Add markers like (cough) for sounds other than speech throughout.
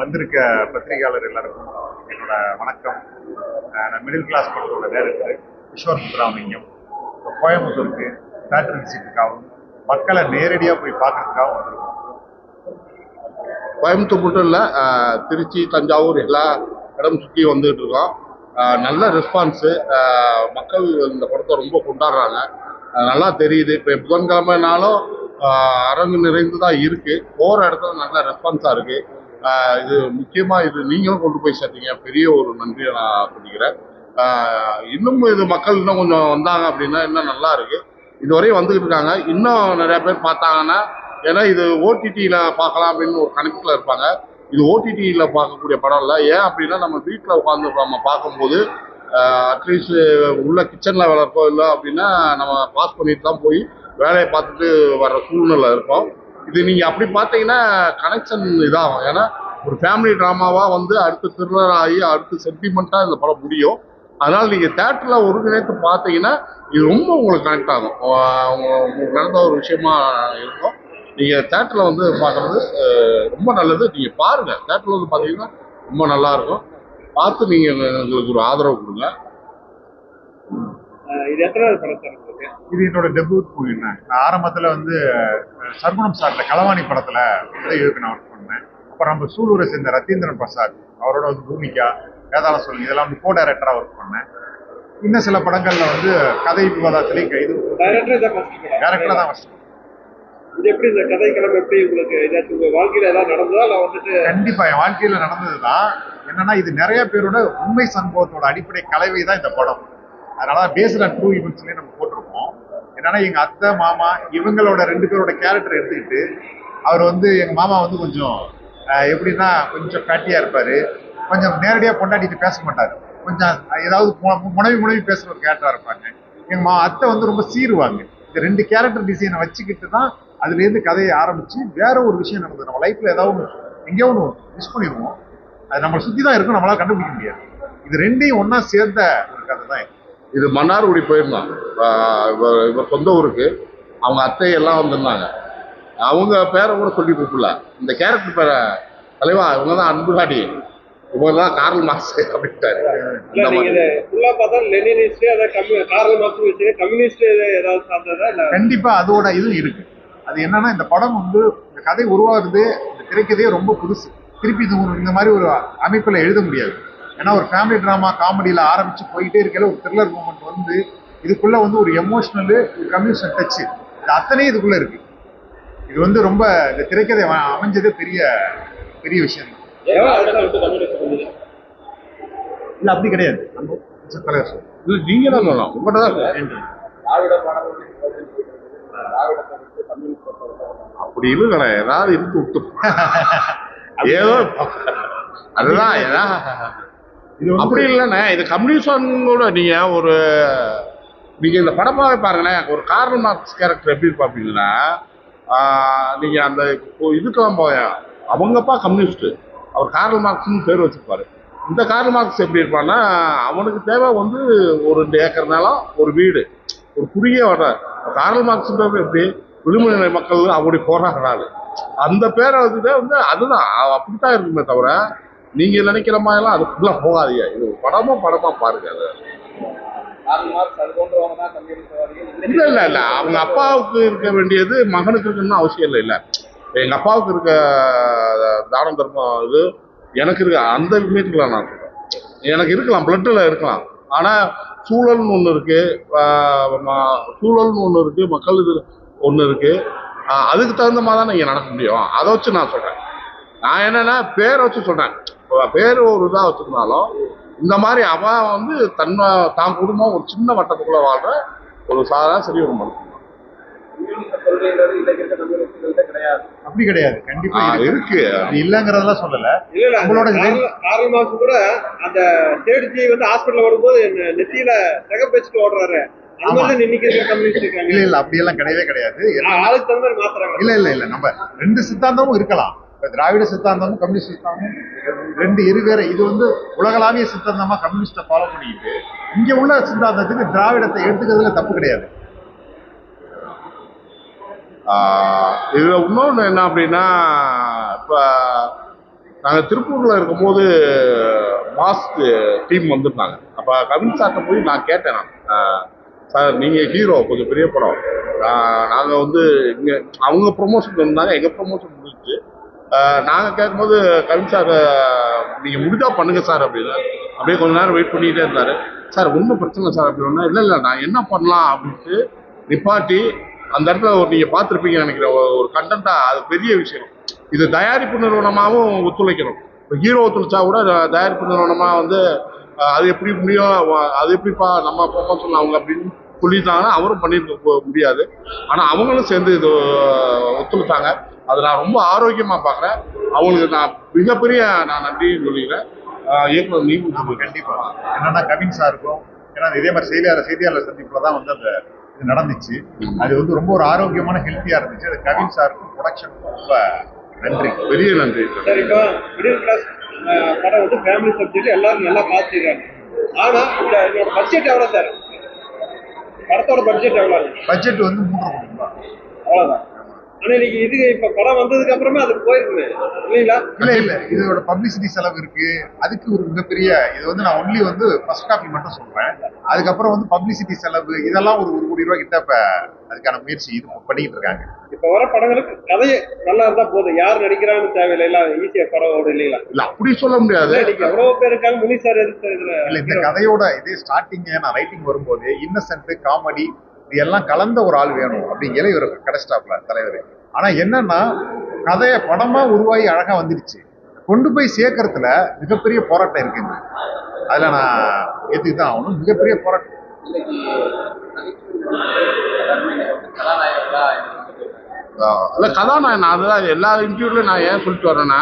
வந்திருக்க பத்திரிகையாளர் எல்லாருக்கும் என்னோட வணக்கம். நான் மிடில் கிளாஸ் படத்தோட டைரக்டர் கிஷோர் முத்துராமலிங்கம். இப்போ கோயம்புத்தூருக்கு தேட்டர் விசிட்டுக்காகவும் மக்களை நேரடியாக போய் பார்க்கறதுக்காகவும் வந்திருக்கோம். கோயம்புத்தூர் மட்டும் இல்லை திருச்சி தஞ்சாவூர் எல்லா இடம் சுற்றி வந்துகிட்டு இருக்கோம். நல்ல ரெஸ்பான்ஸு மக்கள் இந்த படத்தை ரொம்ப கொண்டாடுறாங்க. நல்லா தெரியுது. இப்போ புதன்கிழமைனாலும் அரங்கு நிறைந்து தான் இருக்குது போகிற இடத்துல நல்ல ரெஸ்பான்ஸாக இருக்குது இது முக்கியமாக இது நீங்களும் கொண்டு போய் சேர்த்தீங்க. பெரிய ஒரு நன்றியை நான் சொல்லிக்கிறேன் இன்னும் இது மக்கள் இன்னும் கொஞ்சம் வந்தாங்க அப்படின்னா இன்னும் நல்லா இருக்கு. இதுவரையும் வந்துகிட்டு இருக்காங்க. இன்னும் நிறைய பேர் பார்த்தாங்கன்னா ஏன்னா இது ஓடிடியில் பார்க்கலாம் அப்படின்னு ஒரு கணக்கில் இருப்பாங்க. இது ஓடிடியில் பார்க்கக்கூடிய படம் இல்லை. ஏன் அப்படின்னா நம்ம வீட்டில் உட்காந்து நம்ம பார்க்கும்போது அட்லீஸ்ட் உள்ள கிச்சனில் வேலை இருக்கோ இல்லை அப்படின்னா நம்ம பாஸ் பண்ணிட்டு தான் போய் வேலையை பார்த்துட்டு வர்ற சூழ்நிலை இருக்கும். இது நீங்கள் அப்படி பார்த்தீங்கன்னா கனெக்ஷன் இதாகும். ஏன்னா ஒரு ஃபேமிலி ட்ராமாவாக வந்து அடுத்து த்ரில்லர் ஆகி அடுத்து சென்டிமெண்ட்டாக இந்த படம் முடியும். அதனால் நீங்கள் தேட்டரில் ஒருங்கிணைத்து பார்த்தீங்கன்னா இது ரொம்ப உங்களுக்கு கனெக்ட் ஆகும். உங்களுக்கு நடந்த ஒரு விஷயமா இருக்கும். நீங்கள் தேட்டரில் வந்து பார்க்குறது ரொம்ப நல்லது. நீங்கள் பாருங்கள் தேட்டரில் வந்து பார்த்தீங்கன்னா ரொம்ப நல்லா இருக்கும். பார்த்து நீங்கள் எங்களுக்கு ஒரு ஆதரவு கொடுங்க. இது எத்தனை படம் சார் இது என்னோட டெபியூட் மூவிங்க நான் ஆரம்பத்தில் வந்து அஹ், சர்க்குணம் சார்ல களவாணி படத்தில் உதவி இயக்குனர் ஒர்க் பண்ணேன். அப்புறம் நம்ம சூலூரை சேர்ந்த ரத்தீந்திரன் பிரசாத் அவரோட வந்து பூமிகா வேதாள சொல்லி இதெல்லாம் வந்து கோ டைரக்டராக ஒர்க் பண்ணேன். இன்னும் சில படங்களில் வந்து கதை விவாதத்திலையும் படம். டேரக்டராக தான் first. இது எப்படி இந்த கதை கிளம்பு எப்படி உங்களுக்கு ஏதாச்சும் உங்க வாழ்க்கையில ஏதாவது நடந்ததா? இல்ல வந்துட்டு கண்டிப்பா என் வாழ்க்கையில நடந்ததுதான். என்னன்னா இது நிறைய பேரோட உண்மை சம்பவத்தோட அடிப்படை கலவை தான் இந்த படம். அதனால பேஸ்ட் ஆன் ட்ரூ நம்ம போட்டிருக்கோம். என்னன்னா எங்கள் அத்தை மாமா இவங்களோட ரெண்டு பேரோட கேரக்டர் எடுத்துக்கிட்டு அவர் வந்து எங்கள் மாமா வந்து கொஞ்சம் எப்படின்னா கொஞ்சம் ஃபேட்டியாக இருப்பார். கொஞ்சம் நேரடியாக கொண்டாடிட்டு பேச மாட்டார். கொஞ்சம் ஏதாவது முனைவி முனைவி பேசுகிற ஒரு கேரக்டராக இருப்பாங்க. எங்கள் மா அத்தை வந்து ரொம்ப சீருவாங்க. இந்த ரெண்டு கேரக்டர் டிசைனை வச்சுக்கிட்டு தான் அதுலேருந்து கதையை ஆரம்பித்து வேற ஒரு விஷயம் நடந்தது நம்ம லைஃப்பில் ஏதாவது ஒன்று எங்கேயோ ஒன்று மிஸ் பண்ணிடுவோம். அது நம்மளை சுற்றி தான் இருக்கும் நம்மளால் கண்டுபிடிக்க முடியாது. இது ரெண்டையும் ஒன்றா சேர்ந்த ஒரு கதை தான் இது. இது மன்னார்குடி போயிருந்தோம். ஆஹ் இவர் சொந்த ஊருக்கு. அவங்க அத்தை எல்லாம் வந்திருந்தாங்க. அவங்க பேரை கூட சொல்லி கூப்பிடல இந்த கேரக்டர் பேரை தலைவா இவங்க தான் அன்புகாடி இவங்க தான் கார்ல் மார்க்ஸ் அப்படின்ட்டாரு. இதை கண்டிப்பா அதோட இதுவும் இருக்கு. அது என்னன்னா இந்த படம் வந்து இந்த கதை உருவாகுது இந்த திரைக்கதையே ரொம்ப புதுசு. திருப்பி இது இந்த மாதிரி ஒரு அமைப்புல எழுத முடியாது. ஏன்னா ஒரு ஃபேமிலி டிராமா காமெடியில ஆரம்பிச்சு போயிட்டே இருக்கல ஒரு த்ரில்லர் மூமெண்ட் வந்து இதுக்குள்ள வந்து ஒரு எமோஷனல் ஒரு கம்யூனிஸ்ட் டச் இது அத்தனையும் இதுக்குள்ள இருக்கு. இது வந்து ரொம்ப இந்த திரைக்கதை அம- அமைஞ்சதே பெரிய பெரிய விஷயம். தான் இல்ல அப்படி கிடையாது. இது நீங்க தான் சொல்லணும். உங்கள்கிட்ட தான். அப்படி ஏதாவது இருக்கு விட்டு (laughs) ஏதோ அதுதான் ஏதா இது வந்து அப்படி இல்லைண்ணே இது கம்யூனிஸ்டோட கூட நீங்க ஒரு நீங்க இந்த படமாவே பாருங்கண்ணே ஒரு கார்ல் மார்க்ஸ் கேரக்டர் எப்படி பார்ப்பீங்கன்னா ஆஹ், நீங்க அந்த இப்போ இதுக்கெல்லாம் போய அவங்கப்பா கம்யூனிஸ்ட்டு. கம்யூனிஸ்ட் அவர் கார்ல் மார்க்ஸ்னு பேர் வச்சிருப்பாரு. இந்த கார்ல் மார்க்ஸ் எப்படி இருப்பான்னா அவனுக்கு தேவை வந்து ஒரு ரெண்டு ஏக்கர் நிலம் ஒரு வீடு ஒரு குறுகிய வர கார்ல் மார்க்ஸ்ன்றது எப்படி? விடுமுறை மக்கள் அப்படி போராடுறாரு. அந்த பேரை வந்து அதுதான் அப்படித்தான் இருக்குமே தவிர நீங்க நினைக்கிற மாதிரிலாம் அதுக்குள்ள போகாதீங்க. இது படமா படமா பாருங்க அது. இல்ல இல்ல இல்ல. அவங்க அப்பாவுக்கு இருக்க வேண்டியது மகனுக்கு இருக்குன்னு அவசியம் இல்லை இல்ல. எங்க அப்பாவுக்கு இருக்க தானம் தர்மம் இது எனக்கு இருக்க அந்த மீட்டில் நான். சொல்றேன் எனக்கு இருக்கலாம் பிளட்டில் இருக்கலாம். ஆனா சூழல்னு ஒன்று இருக்கு சூழல்னு ஒன்று இருக்கு மக்கள் இது ஒன்று இருக்கு. அதுக்கு தகுந்த மாதிரி தான் நீங்க நடக்க முடியும். அதை வச்சு நான் சொல்றேன். நான் என்னன்னா பேரை வச்சு சொல்றேன். பேர் ஒரு இதாக வச்சிருந்தாலும் இந்த மாதிரி அவன் வந்து தன்னை தான் குடும்பம் ஒரு சின்ன வட்டத்துக்குள்ள வாழ்ற ஒரு சராசரி ஒரு மனுஷன் அப்படி கிடையாது. கண்டிப்பா இருக்கு. அது இல்லங்கிறதெல்லாம் சொல்லல. காரல் காரல் மார்க்ஸ் கூட அந்த தேடிஜி வந்து ஹாஸ்பிட்டல் வரும்போது நெத்தியில சிகப்பு வச்சுட்டு ஓடுறாரு இல்ல இல்ல அப்படி எல்லாம் கிடையவே கிடையாது. ஆ- ஆளுக்கு தகுந்த மாதிரி மாத்துறாங்க. இல்ல இல்ல இல்ல நம்ம ரெண்டு சித்தாந்தமும் இருக்கலாம். இப்போ திராவிட சித்தாந்தமும் கம்யூனிஸ்ட் சித்தாந்தமும் ரெண்டு இருவேற இது வந்து உலகளாவிய சித்தாந்தமாக கம்யூனிஸ்ட்டை ஃபாலோ பண்ணிக்கிட்டு இங்கே உள்ள சித்தாந்தத்துக்கு திராவிடத்தை எடுத்துக்கிறதுல தப்பு கிடையாது. இதில் இன்னொன்று என்ன அப்படின்னா இப்போ நாங்கள் திருப்பூரில் இருக்கும்போது மாஸ்க்கு டீம் வந்திருந்தாங்க. அப்போ கவின் சார்ட்ட போய் நான் கேட்டேன் நான். சார் நீங்கள் ஹீரோ கொஞ்சம் பெரிய படம். நாங்கள் வந்து இங்கே அவங்க ப்ரொமோஷன் இருந்தாங்க எங்கள் ப்ரொமோஷன் முடிஞ்சு நாங்கள் கேட்கும்போது கவின் சார் நீங்கள் முடிஞ்சா பண்ணுங்க சார் அப்படின்னு. அப்படியே கொஞ்ச நேரம் வெயிட் பண்ணிக்கிட்டே இருந்தார். சார் ஒன்றும் பிரச்சனை இல்லை சார் அப்படின்னா இல்லை இல்லை நான் என்ன பண்ணலாம் அப்படின்ட்டு நிப்பாட்டி அந்த இடத்துல ஒரு நீங்கள் பார்த்துருப்பீங்கன்னு நினைக்கிறேன். ஒரு- கண்டென்ட்டாக அது பெரிய விஷயம். இது தயாரிப்பு நிறுவனமாகவும் ஒத்துழைக்கணும். இப்போ ஹீரோ ஒத்துழைச்சா கூட தயாரிப்பு நிறுவனமாக வந்து அது எப்படி முடியும் அது எப்படிப்பா நம்ம ப்ரொமோஷன் அவங்க அப்படின்னு சொல்லிட்டாங்கன்னா அவரும் பண்ணியிருக்க முடியாது. ஆனால் அவங்களும் சேர்ந்து இது ஒத்துழைச்சாங்க. அதை நான் ரொம்ப ஆரோக்கியமாக பார்க்குறேன். அவங்களுக்கு நான் மிகப்பெரிய நான் நன்றின்னு சொல்லிக்கிறேன். இயக்குனர் நீங்க ஆமா கண்டிப்பா. என்னன்னா கவின் சாருக்கும் ஏன்னா இதே மாதிரி செய்தியாளர் செய்தியாளர் சந்திப்புல தான் வந்து அந்த இது நடந்துச்சு. அது வந்து ரொம்ப ஒரு ஆரோக்கியமான ஹெல்த்தியா இருந்துச்சு. அது கவின் சாருக்கும் ப்ரொடக்ஷனுக்கும் ரொம்ப நன்றி. பெரிய நன்றி. சார் இப்போ மிடில் கிளாஸ் படம் வந்து ஃபேமிலி சப்ஜெக்ட் எல்லாரும் நல்லா பார்த்துருக்காங்க ஆனா இந்த இதோட பட்ஜெட் எவ்வளோ சார் படத்தோட பட்ஜெட் எவ்வளோ பட்ஜெட் வந்து மூன்றரை கோடி ரூபாய். அவ்வளோதான் ஆனா இன்னைக்கு இது இப்ப படம் வந்ததுக்கு அப்புறமே அது போயிருக்குமே இல்லைங்களா? இல்ல இல்ல. இதோட பப்ளிசிட்டி செலவு இருக்கு. அதுக்கு ஒரு மிகப்பெரிய இது வந்து நான் ஒன்லி வந்து ஃபர்ஸ்ட் காப்பி மட்டும் சொல்றேன். அதுக்கப்புறம் வந்து பப்ளிசிட்டி செலவு இதெல்லாம் ஒரு ஒரு கோடி ரூபாய் கிட்ட இப்ப அதுக்கான முயற்சி இது பண்ணிட்டு இருக்காங்க. இப்ப வர படங்களுக்கு கதையே நல்லா இருந்தா போதும். யார் நடிக்கிறான்னு தேவையில்லை. எல்லாம் ஈஸியா படம் ஓடும் இல்லைங்களா? இல்லை அப்படி சொல்ல முடியாது. இன்னைக்கு எவ்வளவு பேர் இருக்காங்க. முனி சார் எதுக்கு இதுல இல்ல இந்த கதையோட இதே ஸ்டார்டிங் நான் ரைட்டிங் வரும்போது இன்னசென்ட் காமெடி இது எல்லாம் கலந்த ஒரு ஆள் வேணும் அப்படிங்கிற இவர் கிடைச்சிட்டாப்ல தலைவர் ஆனா என்னன்னா கதையை படமா உருவாகி அழகா வந்துடுச்சு கொண்டு போய் சேர்க்கறதுல மிகப்பெரிய போராட்டம் இருக்குங்க. அதுல நான் ஏத்துக்கு தான் ஆகணும்? மிகப்பெரிய போராட்டம். இல்ல கதாநாயகன் நான் அதுதான் எல்லா இன்டர்வியூலையும் நான் ஏன் சொல்லிட்டு வரேன்னா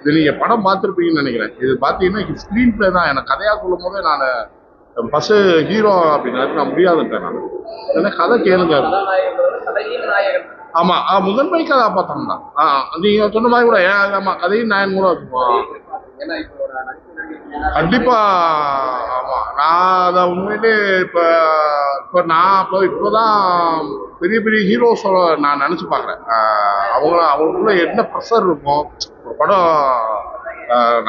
இது நீங்க படம் பார்த்துருப்பீங்கன்னு நினைக்கிறேன். இது பார்த்தீங்கன்னா ஸ்க்ரீன் பிளே தான். எனக்கு கதையா சொல்லும் போதே நான் ஃபர்ஸ்ட் ஹீரோ அப்படின்னா நான் முடியாதுன்றேன் நான். ஏன்னா கதை கேளுங்க. ஆமா ஆ, முதன்மை கதாபாத்திரம் தான் ஆ, நீங்க சொன்ன மாதிரி கூட ஏன் ஆமா கதையும் நான் கூட வச்சுப்போம். கண்டிப்பா ஆமா நான் அதை உண்மையிலே இப்ப இப்ப நான் இப்போ இப்போதான் பெரிய பெரிய ஹீரோஸ் நான் நினைச்சு பாக்குறேன் அவங்க அவங்களுக்குள்ள என்ன ப்ரெஷர் இருக்கும் ஒரு படம்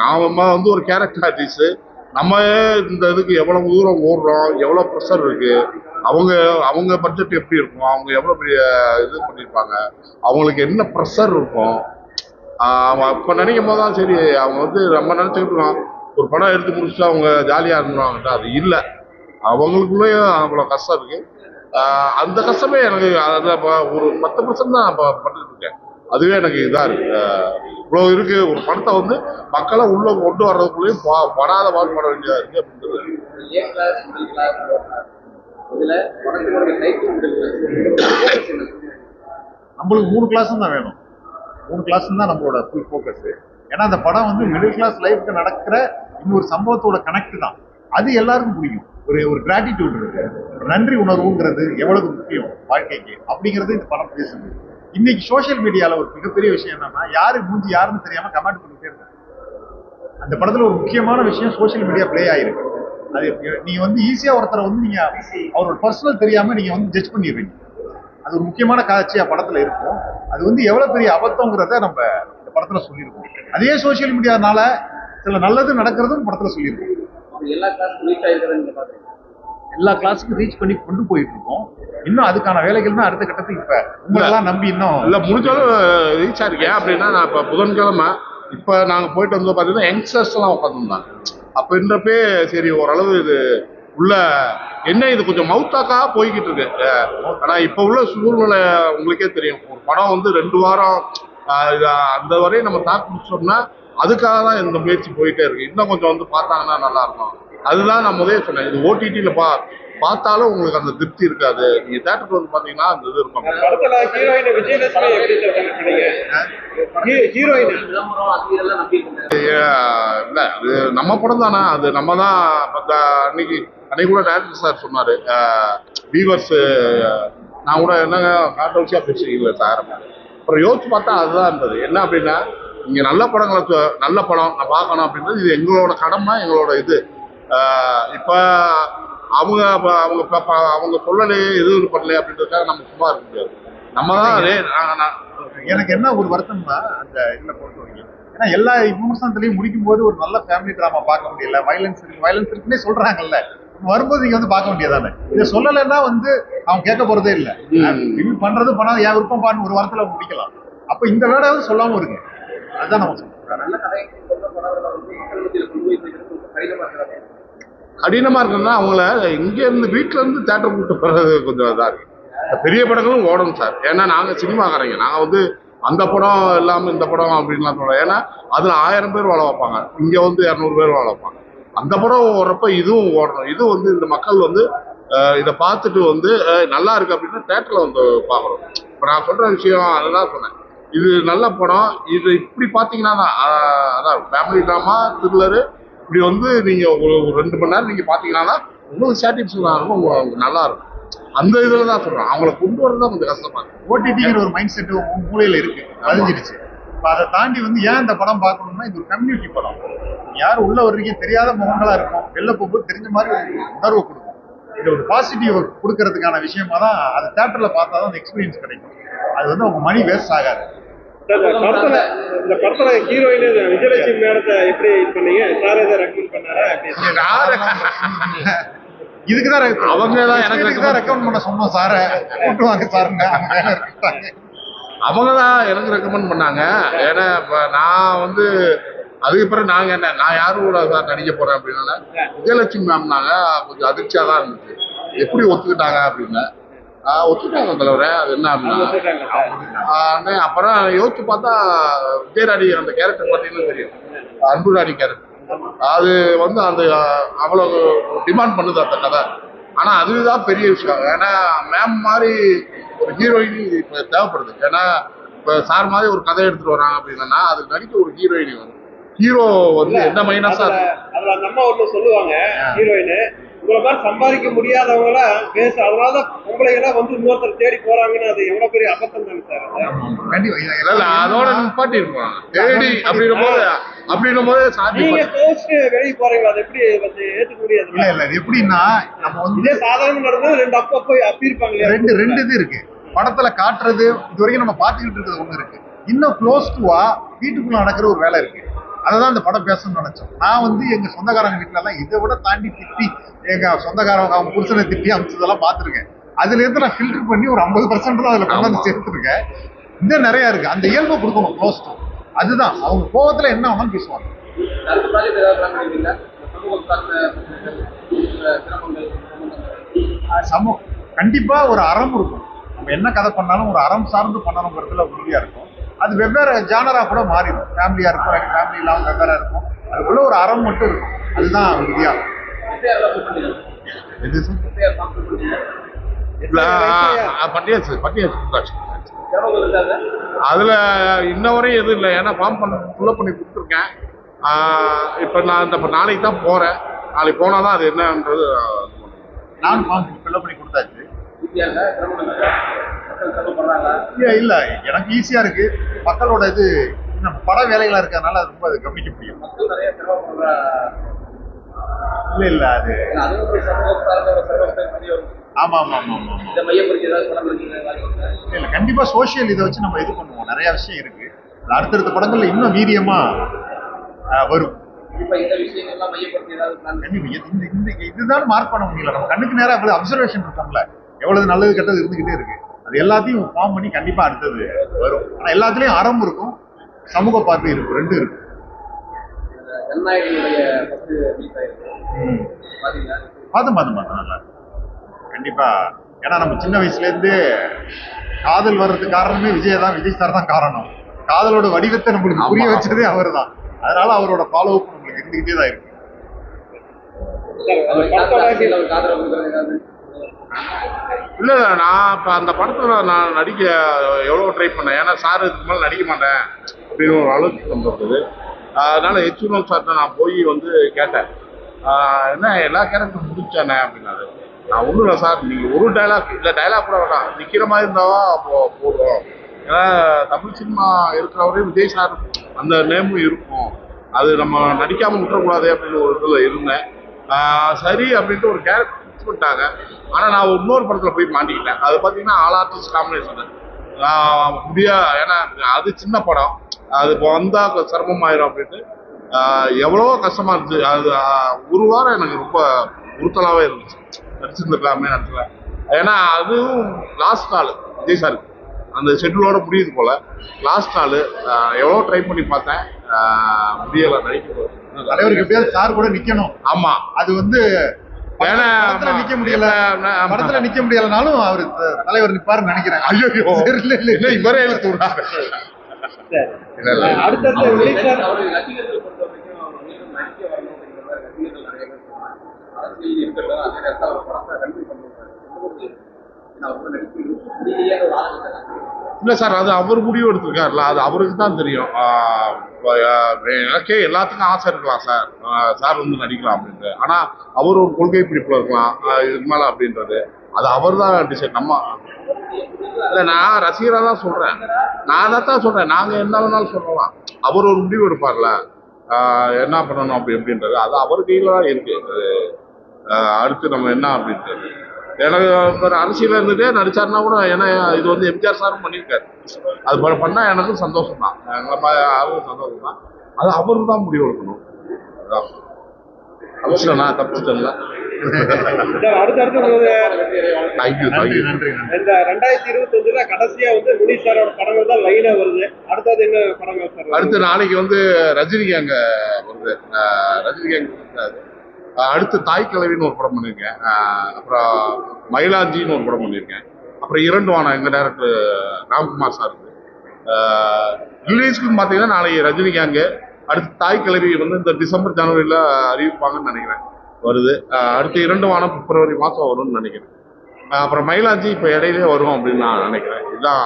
நாம வந்து ஒரு கேரக்டர் ஆர்டிஸ்ட் நம்ம இந்த இதுக்கு எவ்வளவு தூரம் ஓடுறோம் எவ்வளவு ப்ரெஷர் இருக்கு அவங்க அவங்க பட்ஜெட் எப்படி இருக்கும்? அவங்க எவ்வளோ பெரிய இது பண்ணியிருப்பாங்க அவங்களுக்கு என்ன ப்ரெஷர் இருக்கும்? அவன் இப்போ நினைக்கும் போது தான் சரி அவங்க வந்து நம்ம நினச்சிக்கிட்டு இருக்கோம் ஒரு படம் எடுத்து முடிச்சுட்டு அவங்க ஜாலியாக இருந்துருவாங்கட்டா அது இல்லை. அவங்களுக்குள்ளேயும் அவ்வளோ கஷ்டம் இருக்குது அந்த கஷ்டமே எனக்கு அதில் ஒரு பத்து பர்சன்ட் தான் இப்போ பண்ணிட்டு இருக்கேன். அதுவே எனக்கு இதாக இருக்குது இவ்வளோ இருக்குது ஒரு படத்தை வந்து மக்களை உள்ளே கொண்டு வர்றதுக்குள்ளேயும் பா- படாத பாடுபட வேண்டியதாக இருக்கு அப்படின்றது நம்மளுக்கு மூணு கிளாஸும் தான் வேணும். மூணு கிளாஸ் தான் நம்மளோட ஃபுல் ஃபோக்கஸ் ஏன்னா அந்த படம் வந்து மிடில் கிளாஸ் லைஃப்க்கு நடக்கிற இன்னொரு சம்பவத்தோட கனெக்ட் தான். அது எல்லாருக்கும் பிடிக்கும் ஒரு ஒரு கிராட்டிடியூட் இருக்கு. ஒரு நன்றி உணர்வுங்கிறது எவ்வளவு முக்கியம் வாழ்க்கைக்கு அப்படிங்கிறது இந்த படம் பேசுது. இன்னைக்கு சோஷியல் மீடியால ஒரு மிகப்பெரிய விஷயம் என்னன்னா யாரு மூஞ்சி யாருன்னு தெரியாம கமெண்ட் பண்ணிட்டே இருக்காங்க. அந்த படத்துல ஒரு முக்கியமான விஷயம் சோஷியல் மீடியா ப்ளே ஆயிருக்கு. அது நீங்க வந்து ஈஸியா ஒருத்தரை வந்து நீங்க அவரோட பர்சனல் தெரியாம நீங்க வந்து ஜட்ஜ் பண்ணிடுறீங்க. அது ஒரு முக்கியமான காட்சியா படத்துல இருக்கும். அது வந்து எவ்வளவு பெரிய அபத்தங்கிறத நம்ம இந்த படத்துல சொல்லியிருக்கோம். அதே சோஷியல் மீடியானால சில நல்லது நடக்கிறதும் படத்துல சொல்லியிருக்கோம். எல்லா கிளாஸுக்கும் ரீச் பண்ணி கொண்டு போயிட்டு இருக்கோம் இன்னும் அதுக்கான வேலைகள் தான் அடுத்த கட்டத்துக்கு இப்ப உங்களெல்லாம் நம்பி இன்னும் இல்லை முடிஞ்சாலும் ரீச் ஆயிருக்கேன் அப்படின்னா நான் இப்போ புதன்கிழமை இப்போ நாங்கள் போயிட்டு வந்து பார்த்தீங்கன்னா யங்ஸ்டர்ஸ்லாம் உட்காந்துருந்தாங்க அப்படின்றப்பே சரி ஓரளவு இது உள்ள என்ன இது கொஞ்சம் மவுத்தாக்கா போய்கிட்டு இருக்கு. ஆனால் இப்போ உள்ள சூழ்நிலை உங்களுக்கே தெரியும். ஒரு படம் வந்து ரெண்டு வாரம் அந்த வரையும் நம்ம தாக்கு முடிச்சோம்னா அதுக்காக தான் இந்த முயற்சி போயிட்டே இருக்கு. இன்னும் கொஞ்சம் வந்து பார்த்தாங்கன்னா நல்லா இருக்கும். அதுதான் நான் முதலே சொன்னேன். இது ஓடிடியில் பா பார்த்தாலும் உங்களுக்கு அந்த திருப்தி இருக்காது. நீங்க தேட்டருக்கு வந்து பார்த்தீங்கன்னா அந்த இது இருக்கும். இல்ல அது நம்ம படம் தானே? அது நம்ம தான் அந்த அன்னைக்கு அன்னைக்கு கூட டேரக்டர் சார் சொன்னாரு. வீவர்ஸ் நான் கூட என்னங்க கான்ட்ரவர்சியா பேசுறீங்களா சார் அப்புறம் யோசிச்சு பார்த்தா அதுதான் இருந்தது. என்ன அப்படின்னா இங்க நல்ல படங்களை நல்ல படம் நான் பார்க்கணும் அப்படின்றது இது எங்களோட கடமை எங்களோட இது. இப்ப அவங்க அவங்க அவங்க சொல்லலையே எதுவும் பண்ணலையே அப்படின்றதுக்காக நம்ம சும்மா இருக்க முடியாது. நம்ம தான் எனக்கு என்ன ஒரு வருத்தம்னா அந்த இதுல பொறுத்த வரைக்கும் ஏன்னா எல்லா விமர்சனத்திலையும் முடிக்கும் போது ஒரு நல்ல ஃபேமிலி டிராமா பார்க்க முடியல. வயலன்ஸ் இருக்கு வயலன்ஸ் இருக்குன்னே சொல்றாங்கல்ல. வரும்போது நீங்க வந்து பார்க்க வேண்டியதானே இதை சொல்லலைன்னா வந்து அவங்க கேட்க போறதே இல்ல. ரிவ்யூ பண்றது பண்ணாத என் விருப்பம் பாருன்னு ஒரு வாரத்துல முடிக்கலாம். அப்ப இந்த வேடாவது சொல்லாம இருக்கு அதுதான் நம்ம சொல்றோம். நல்ல கதை கடினமாக இருக்குன்னா அவங்கள இங்கேருந்து வீட்டிலேருந்து தேட்டர் கூட்டு போகிறது கொஞ்சம் இதாக இருக்குது பெரிய படங்களும் ஓடும் சார். ஏன்னா நாங்கள் சினிமாக்காரங்க. நாங்கள் வந்து அந்த படம் இல்லாமல் இந்த படம் அப்படின்லாம் சொல்றோம் ஏன்னா அதில் ஆயிரம் பேர் வாழ வைப்பாங்க இங்கே வந்து இரநூறு பேர் வாழ வைப்பாங்க அந்த படம் ஓடுறப்ப இதுவும் ஓடணும். இது வந்து இந்த மக்கள் வந்து இதை பார்த்துட்டு வந்து நல்லா இருக்கு அப்படின்னா தேட்டரில் வந்து பார்க்குறோம் இப்போ நான் சொல்கிற விஷயம் அதுதான் சொன்னேன். இது நல்ல படம். இது இப்படி பார்த்தீங்கன்னா தான் அதான் ஃபேமிலி ட்ராமா த்ரில்லரு இப்படி வந்து நீங்க ஒரு ஒரு ரெண்டு மணி நேரம் நீங்க சாட்டிஸ்ஃபேக்ஷன் இருக்கும் உங்க- உங்களுக்கு நல்லா இருக்கும் அந்த இதுல தான் சொல்றேன். அவங்கள கொண்டு வரது தான் கொஞ்சம் கஷ்டமா இருக்கு. ஓடிடிங்கிற ஒரு மைண்ட் செட் மூலையில இருக்கு. பதிஞ்சிருச்சு இப்ப அதை தாண்டி வந்து ஏன் இந்த படம் பார்க்கணும்னா இது ஒரு கம்யூனிட்டி படம். யார் உள்ள வர்றீங்க தெரியாத முகங்களா இருக்கும். வெளில போகும்போது தெரிஞ்ச மாதிரி உணர்வை கொடுக்கும். இது ஒரு பாசிட்டிவ் கொடுக்கறதுக்கான விஷயமா தான் அது தேட்டர்ல பார்த்தா தான் அந்த எக்ஸ்பீரியன்ஸ் கிடைக்கும். அது வந்து அவங்க மணி வேஸ்ட் ஆகாது. படத்துல இந்த படத்துல ஹீரோயின் விஜயலட்சுமி மேடத்தை எப்படி பண்ணீங்க? சார் எதை ரெக்கமெண்ட் பண்ணாரா? இதுக்கு தான் அவங்க தான் எனக்கு தான் ரெக்கமெண்ட் பண்ண சொன்னோம் சாரை. கூட்டுவாங்க சாருங்க அவங்க தான் எனக்கு ரெக்கமெண்ட் பண்ணாங்க. ஏன்னா இப்ப நான் வந்து அதுக்கு பிறகு நாங்க என்ன நான் யாரும் கூட சார் நடிக்க போறேன் அப்படின்னா விஜயலட்சுமி மேம்னாங்க கொஞ்சம் அதிர்ச்சியா தான் இருந்துச்சு. எப்படி ஒத்துக்கிட்டாங்க அப்படின்னு ஆஹ் ஒத்துக்கிட்டாங்க தலைவரே அது என்ன அப்படின்னா அப்புறம் யோசிச்சு பார்த்தா விஜயராணி அந்த கேரக்டர் பார்த்தீங்கன்னா தெரியும். அன்புராணி கேரக்டர் அது வந்து அந்த அஹ், அவ்வளவு டிமாண்ட் பண்ணுது அந்த கதை. ஆனா அதுதான் பெரிய விஷயம். ஏன்னா மேம் மாதிரி ஒரு ஹீரோயின் இப்போ தேவைப்படுது. ஏன்னா இப்போ சார் மாதிரி ஒரு கதை எடுத்துட்டு வராங்க அப்படின்னா அது நடிக்க ஒரு ஹீரோயினி வரும் ஹீரோ வந்து என்ன மைனஸா அதுல அதுல அந்த அம்மா ஒண்ணு சொல்லுவாங்க ஹீரோயின் உங்களை மாதிரி சம்பாதிக்க முடியாதவங்கள பேச. அதனாலதான் பொம்பளைங்களா வந்து இன்னொருத்தர் தேடி போறாங்கன்னு அது எவ்வளவு பெரிய அபத்தம் தானே சார்? கண்டிப்பா. அதோட நிப்பாட்டி தேடி போது அப்படின்னும் போது நீங்க வெளியே போறீங்க அதை எப்படி வந்து ஏத்துக்க முடியாது? இல்ல இல்ல இது எப்படின்னா நம்ம வந்து இதே சாதாரண நடந்தது ரெண்டு அப்பா போய் அப்பிருப்பாங்க ரெண்டு ரெண்டு இது இருக்கு. படத்துல காட்டுறது இது வரைக்கும் நம்ம பார்த்துக்கிட்டு இருக்கிறது ஒண்ணு இருக்கு. இன்னும் க்ளோஸ் டுவா வீட்டுக்குள்ள நடக்கிற ஒரு வேலை இருக்கு. அததான் இந்த படம் பேசணும்னு நினைச்சோம். நான் வந்து எங்க சொந்தக்காரங்க வீட்டுல எல்லாம் இதை விட தாண்டி திட்டி எங்க சொந்தக்காரங்க அவங்க புருஷனை திட்டி அமைச்சதெல்லாம் பார்த்திருக்கேன். அதுல இருந்து நான் ஃபில்டர் பண்ணி ஒரு ஐம்பது பர்சன்ட் தான் அதுல கொண்டு வந்து. சேர்த்துருக்கேன். இன்னும் நிறைய இருக்கு. அந்த இயல்பை கொடுக்கணும் க்ளோஸ் டு அதுதான். அவங்க கோவத்துல என்ன வேணாலும் பேசுவாங்க. சமூகம் சார்ந்த சிரமங்கள் சம கண்டிப்பா ஒரு அறம் இருக்கும். நம்ம என்ன கதை பண்ணாலும் ஒரு அறம் சார்ந்து பண்ணணுங்கிறதுல உறுதியா இருக்கும். அது வெவ்வேறு ஜானரா கூட மாறிடும். ஃபேமிலியா இருக்கும் ஃபேமிலி இல்லாம வெவ்வேறா இருக்கும். அதுக்குள்ள ஒரு அறம் மட்டும் இருக்கும். அதுதான் இருக்கும். எது சார்? பண்ணியாச்சு பண்ணியாச்சு கொடுத்தாச்சு. அதுல இன்ன வரையும் எதுவும் இல்லை. ஏன்னா ஃபார்ம் பண்ண ஃபுல்லப் பண்ணி கொடுத்துருக்கேன். இப்போ நான் இந்த இப்ப நாளைக்கு தான் போறேன். நாளைக்கு போனா தான் அது என்னன்றது நான் ஃபார்ம் ஃபில் பண்ணி கொடுத்தாச்சு. இல்ல இல்ல. எனக்கு ஈஸியா இருக்கு. மக்களோட இது நம்ம பட வேலைகளா இருக்கிறதுனால அது ரொம்ப அது கவனிக்க முடியும். இல்ல இல்ல. அது ஆமா ஆமா ஆமா ஆமா. இல்ல இல்ல. கண்டிப்பா சோஷியல் இதை வச்சு நம்ம இது பண்ணுவோம். நிறைய விஷயம் இருக்கு. அடுத்தடுத்த படங்கள்ல இன்னும் வீரியமா வரும். இதுதான் மார்க் பண்ண முடியல. நம்ம கண்ணுக்கு நேரா அவ்வளவு அப்சர்வேஷன் இருக்கோம்ல. எவ்வளவு நல்லது கெட்டது இருந்துகிட்டே இருக்கு. அது எல்லாத்தையும் ஃபார்ம் பண்ணி கண்டிப்பா அடுத்தது வரும். ஆனா எல்லாத்துலயும் அறம் இருக்கும் சமூக பார்வை இருக்கும் ரெண்டும் இருக்கும். ம். பார்த்தோம் பார்த்தோம் பார்த்தோம் நல்லா இருக்கு. கண்டிப்பா. ஏன்னா நம்ம சின்ன வயசுல இருந்து காதல் வர்றதுக்கு காரணமே விஜய் தான் விஜய் சார் தான் காரணம். காதலோட வடிவத்தை நம்மளுக்கு புரிய. வச்சதே அவர் தான் அதனால அவரோட ஃபாலோ அப் நம்மளுக்கு இருந்துகிட்டே தான் இருக்கு. இல்ல நான் இப்ப அந்த படத்துல நான் நடிக்க எவ்வளவு ட்ரை பண்ணேன். ஏன்னா சார் இதுக்கு மேலே நடிக்க மாட்டேன். அப்படின்னு ஒரு ஆலோசனை வந்தது. அதனால எச்சுனல் சார்ட்ட நான் போய் வந்து கேட்டேன். என்ன எல்லா கேரக்டரும் முடிச்சானே அப்படின்னாரு. நான் ஒன்றும் இல்லை சார் நீங்கள் ஒரு டைலாக் இல்லை டைலாக் கூட வேண்டாம். நிற்கிற மாதிரி இருந்தாவா அப்போ போடுறோம் ஏன்னா தமிழ் சினிமா இருக்கிறவரே விஜய் சார் அந்த நேமும் இருக்கும். அது நம்ம நடிக்காம விட்டுறக்கூடாது அப்படின்னு ஒரு இதில் இருந்தேன். சரி அப்படின்ட்டு ஒரு கேரக்டர் ஃபிக்ஸ் பண்ணிட்டாங்க ஆனால் நான் இன்னொரு படத்தில் போய் மாட்டிக்கிட்டேன். அது பார்த்தீங்கன்னா ஆல் ஆர்டிஸ்ட் காம்பினேஷன் நான் முடியா ஏன்னா அது சின்ன படம். அது இப்போ வந்தா சிரமமாயிரும் அப்படின்ட்டு ஆஹ் எவ்வளவோ கஷ்டமா இருந்துச்சு. அது ஒரு வாரம் எனக்கு ரொம்ப உறுத்தலாவே இருந்துச்சு. நடிச்சிருந்துருக்கலாமே நடிச்சல ஏன்னா அதுவும் லாஸ்ட் நாள் விஜய் சார் அந்த ஷெட்யூலோட முடியுது போல. லாஸ்ட் நாள் எவ்வளோ ட்ரை பண்ணி பார்த்தேன். முடியலை நடிக்க தலைவருக்கு எப்படியாவது சார் கூட நிக்கணும். ஆமா. அது வந்து நிக்க முடியல. படத்துல நிக்க முடியலனாலும் அவர் தலைவர் நிப்பாருன்னு நினைக்கிறேன். ஐயோ சரி, இல்ல, இவரே விடுறாரு? சரி. இல்ல, சார் அது அவர் முடிவு எடுத்திருக்காருல்ல அது அவருக்கு தான் தெரியும். ஆஹ் எனக்கே எல்லாத்துக்கும் ஆசை இருக்கலாம் சார். சார் வந்து நடிக்கலாம் அப்படின்ட்டு. ஆனா அவர் ஒரு கொள்கை பிடிப்பில் இருக்கலாம். இது இதுக்கு அப்படின்றது. அது அவர் தான் டிசைட் நம்ம. இல்லை நான் ரசிகரா தான் சொல்றேன். நான் அதை தான் சொல்றேன். நாங்க என்ன வேணாலும் சொல்லலாம். அவர் ஒரு முடிவு எடுப்பார்ல. என்ன பண்ணணும் அப்படி அப்படின்றது. அது அவர் கையில் தான் இருக்குது அடுத்து நம்ம என்ன அப்படின்றது. எனக்கு ஒரு அரசியல் இருந்துட்டே நடிச்சாருன்னா கூட ஏன்னா இது வந்து எம்ஜிஆர் சாரும் பண்ணியிருக்காரு. அது ப- பண்ணா எனக்கும் சந்தோஷம் தான் எங்களை ஆளும் சந்தோஷம் தான் அது அவரு தான் முடிவு எடுக்கணும். அதான். தப்பிச்சிட்டேனா? தப்பிச்சிட்டேன்ல? அடுத்து நாளைக்கு வந்து ரஜினி கேங்க வருது. ஆஹ் அடுத்து தாய் கிழவின்னு ஒரு படம் பண்ணியிருக்கேன் அப்புறம் மயிலாஞ்சின்னு ஒரு படம் பண்ணியிருக்கேன் அப்புறம் இரண்டு வானம் எங்கள் டேரக்டர் ராம்குமார் சார் ரிலீஸ்க்கு பார்த்தீங்கன்னா நாளைக்கு ரஜினி அடுத்து தாய் கலவி வந்து இந்த டிசம்பர் ஜனவரியில் அறிவிப்பாங்கன்னு நினைக்கிறேன். வருது. அடுத்து இரண்டு வானம் பிப்ரவரி மாதம் வரும்னு நினைக்கிறேன். அப்புறம் மயிலாஞ்சி இப்போ இடையிலே வரும் அப்படின்னு நான் நினைக்கிறேன். இதுதான்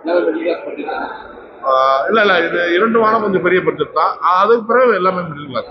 இல்லை இல்லை இல்ல இல்ல இது இரண்டு வானம் கொஞ்சம் பெரிய பட்ஜெட் தான். அதுக்கு பிறகு எல்லாமே மிடில் கிளாஸ்